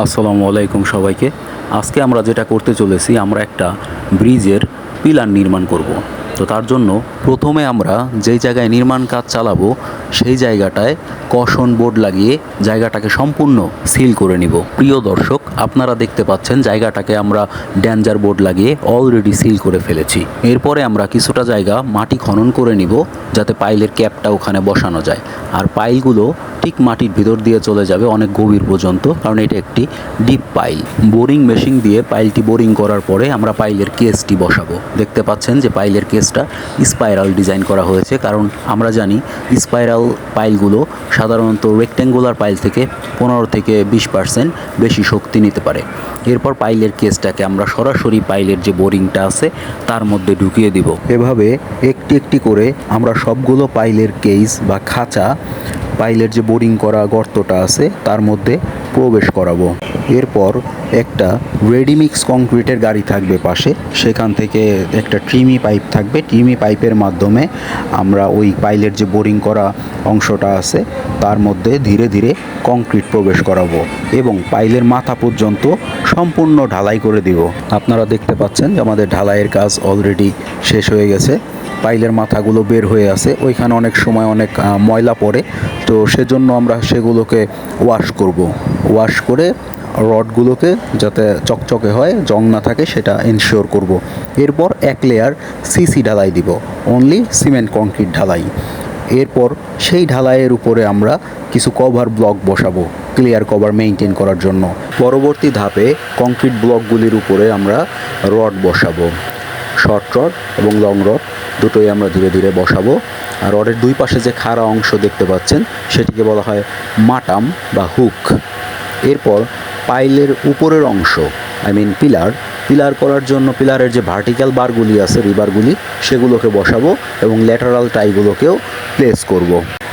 আসসালামু আলাইকুম সবাইকে। আজকে আমরা যেটা করতে চলেছি, আমরা একটা ব্রিজের পিলার নির্মাণ করব। তো তার জন্য প্রথমে আমরা যেই জায়গায় নির্মাণ কাজ চালাবো, সেই জায়গাটায় কশন বোর্ড লাগিয়ে জায়গাটাকে সম্পূর্ণ সিল করে নিব। প্রিয় দর্শক, আপনারা দেখতে পাচ্ছেন জায়গাটাকে আমরা ড্যাঞ্জার বোর্ড লাগিয়ে অলরেডি সিল করে ফেলেছি। এরপরে আমরা কিছুটা জায়গা মাটি খনন করে নিব, যাতে পাইলের ক্যাপটা ওখানে বসানো যায়। আর পাইলগুলো ঠিক মাটির ভিতর দিয়ে চলে যাবে অনেক গভীর পর্যন্ত, কারণ এটা একটি ডিপ পাইল বোরিং মেশিন দিয়ে পাইলটি বোরিং করার পরে আমরা পাইলের কেসটি বসাবো। দেখতে পাচ্ছেন যে পাইলের কেসটা স্পাইরাল ডিজাইন করা হয়েছে, কারণ আমরা জানি স্পাইরাল পাইলগুলো সাধারণত রেক্ট্যাঙ্গুলার পাইল থেকে পনেরো থেকে বিশ পার্সেন্ট বেশি শক্তি নিতে পারে। এরপর পাইলের কেসটাকে আমরা সরাসরি পাইলের যে বোরিংটা আছে, তার মধ্যে ঢুকিয়ে দিব। এভাবে একটি একটি করে আমরা সবগুলো পাইলের কেস বা খাঁচা পাইলের যে বোরিং করা গর্তটা আছে তার মধ্যে প্রবেশ করাবো। এরপর একটা রেডিমিক্স কংক্রিটের গাড়ি থাকবে পাশে। সেখান থেকে একটা ট্রিমি পাইপ থাকবে। ট্রিমি পাইপের মাধ্যমে আমরা ওই পাইলের যে বোরিং করা অংশটা আছে, তার মধ্যে ধীরে ধীরে কংক্রিট প্রবেশ করাবো এবং পাইলের মাথা পর্যন্ত সম্পূর্ণ ঢালাই করে দিব। আপনারা দেখতে পাচ্ছেন যে আমাদের ঢালাইয়ের কাজ অলরেডি শেষ হয়ে গেছে। পাইলের মাথাগুলো বের হয়ে আছে। ওইখানে অনেক সময় অনেক ময়লা পড়ে। তো সেজন্য আমরা সেগুলোকে ওয়াশ করব। ওয়াশ করে রডগুলোকে যাতে চকচকে হয়, জং না থাকে, সেটা এনশিওর করব। এরপর এক লেয়ার সিসি ঢালাই দিব অনলি সিমেন্ট কংক্রিট ঢালাই। এরপর সেই ঢালাইয়ের উপরে আমরা কিছু কভার ব্লক বসাবো ক্লিয়ার কভার মেনটেন করার জন্য। পরবর্তী ধাপে কংক্রিট ব্লকগুলির উপরে আমরা রড বসাবো শর্ট রড এবং লং রড দুটোই আমরা ধীরে ধীরে বসাবো। আর রডের দুই পাশে যে খাড়া অংশ দেখতে পাচ্ছেন, সেটিকে বলা হয় মাটাম বা হুক এরপর পাইলের উপরের অংশ আই মিন পিলার পিলার করার জন্য পিলারের যে ভার্টিক্যাল বারগুলি আছে রিবারগুলি সেগুলোকে বসাবো এবং ল্যাটারাল টাইগুলোকেও প্লেস করব।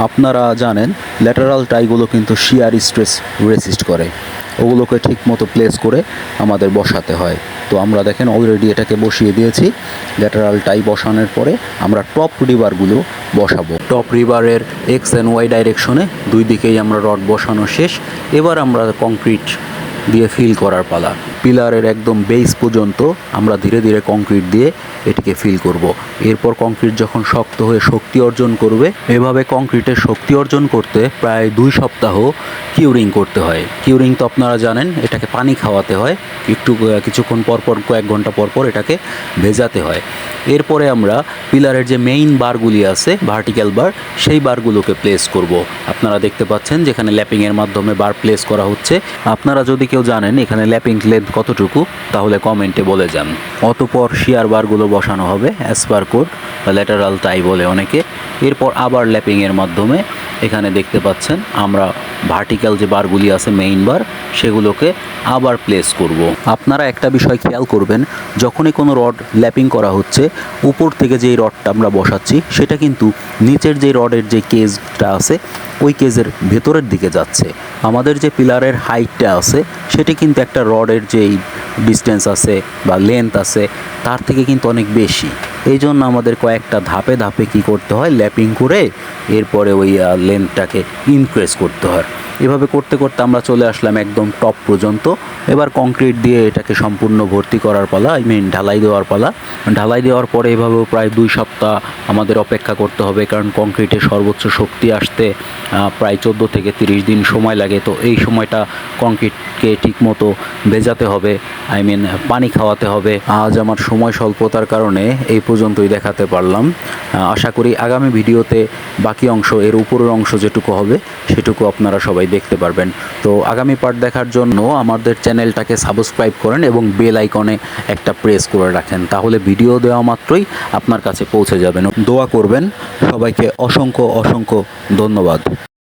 আপনারা জানেন ল্যাটারাল টাইগুলো কিন্তু শিয়ার স্ট্রেস রেসিস্ট করে। ওগুলোকে ঠিক মতো প্লেস করে আমাদের বসাতে হয়। তো আমরা দেখেন অলরেডি এটাকে বসিয়ে দিয়েছি। ল্যাটারাল টাই বসানোর পরে আমরা টপ রিবারগুলো বসাবো। টপ রিবারের এক্স অ্যান্ড ওয়াই ডাইরেকশনে দুই দিকেই আমরা রড বসানো শেষ। এবার আমরা কংক্রিট দিয়ে ফিল করার পালা। পিলারের একদম বেস পর্যন্ত আমরা ধীরে ধীরে কংক্রিট দিয়ে এটিকে ফিল করব। এরপর কংক্রিট যখন শক্ত হয়ে শক্তি অর্জন করবে, এভাবে কংক্রিটের শক্তি অর্জন করতে প্রায় দুই সপ্তাহ কিউরিং করতে হয় কিউরিং তো আপনারা জানেন, এটাকে পানি খাওয়াতে হয় একটু কিছুক্ষণ পর পর, কয়েক ঘণ্টা পর পর এটাকে ভেজাতে হয় এরপরে আমরা পিলারের যে মেইন বারগুলি আছে ভার্টিক্যাল বার সেই বারগুলোকে প্লেস করব। আপনারা দেখতে পাচ্ছেন যেখানে ল্যাপিংয়ের মাধ্যমে বার প্লেস করা হচ্ছে আপনারা যদি কেউ জানেন, এখানে ল্যাপিং লেন্থ কতটুকু, তাহলে কমেন্টে বলে যান। অতপর শিয়ার বারগুলো বসানো হবে অ্যাসপার কোড বা ল্যাটারাল টাই বলে অনেকে। এরপর আবার ল্যাপিংয়ের মাধ্যমে এখানে দেখতে পাচ্ছেন, আমরা ভার্টিক্যাল যে বারগুলি আছে মেইন বার সেগুলোকে আবার প্লেস করব। আপনারা একটা বিষয় খেয়াল করবেন, যখনই কোনো রড ল্যাপিং করা হচ্ছে, উপর থেকে যেই রডটা আমরা বসাচ্ছি, সেটা কিন্তু নিচের যে রডের যে কেজটা আছে, ওই কেজের ভেতরের দিকে যাচ্ছে আমাদের যে পিলারের হাইটটা আছে, সেটি কিন্তু একটা রডের যেই ডিস্টেন্স আছে বা লেন্থ আছে, তার থেকে কিন্তু অনেক বেশি। এই জন্য আমাদের কয়েকটা ধাপে ধাপে কি করতে হয়? ল্যাপিং করে এরপরে ওই লেন্থটাকে ইনক্রিজ করতে হয়। এভাবে করতে করতে আমরা চলে আসলাম একদম টপ পর্যন্ত। এবার কংক্রিট দিয়ে এটাকে সম্পূর্ণ ভর্তি করার পালা আই মিন ঢালাই দেওয়ার পালা। ঢালাই দেওয়ার পরে এভাবেও প্রায় দুই সপ্তাহ আমাদের অপেক্ষা করতে হবে, কারণ কংক্রিটের সর্বোচ্চ শক্তি আসতে প্রায় চোদ্দ থেকে তিরিশ দিন সময় লাগে। তো এই সময়টা কংক্রিটকে ঠিকমতো ভেজাতে হবে আই মিন পানি খাওয়াতে হবে। আজ আমার সময় স্বল্পতার কারণে এই পর্যন্তই দেখাতে পারলাম। আশা করি আগামী ভিডিওতে বাকি অংশ, এর উপরের অংশ যেটুকু হবে, সেটুকু আপনারা সবাই দেখতে পারবেন। তো আগামী পার্ট দেখার জন্য আমাদের চ্যানেলটাকে সাবস্ক্রাইব করেন এবং বেল আইকনে একটা প্রেস করে রাখেন। তাহলে ভিডিও দেওয়া মাত্রই আপনার কাছে পৌঁছে যাবেন দোয়া করবেন। সবাইকে অসংখ্য অসংখ্য ধন্যবাদ।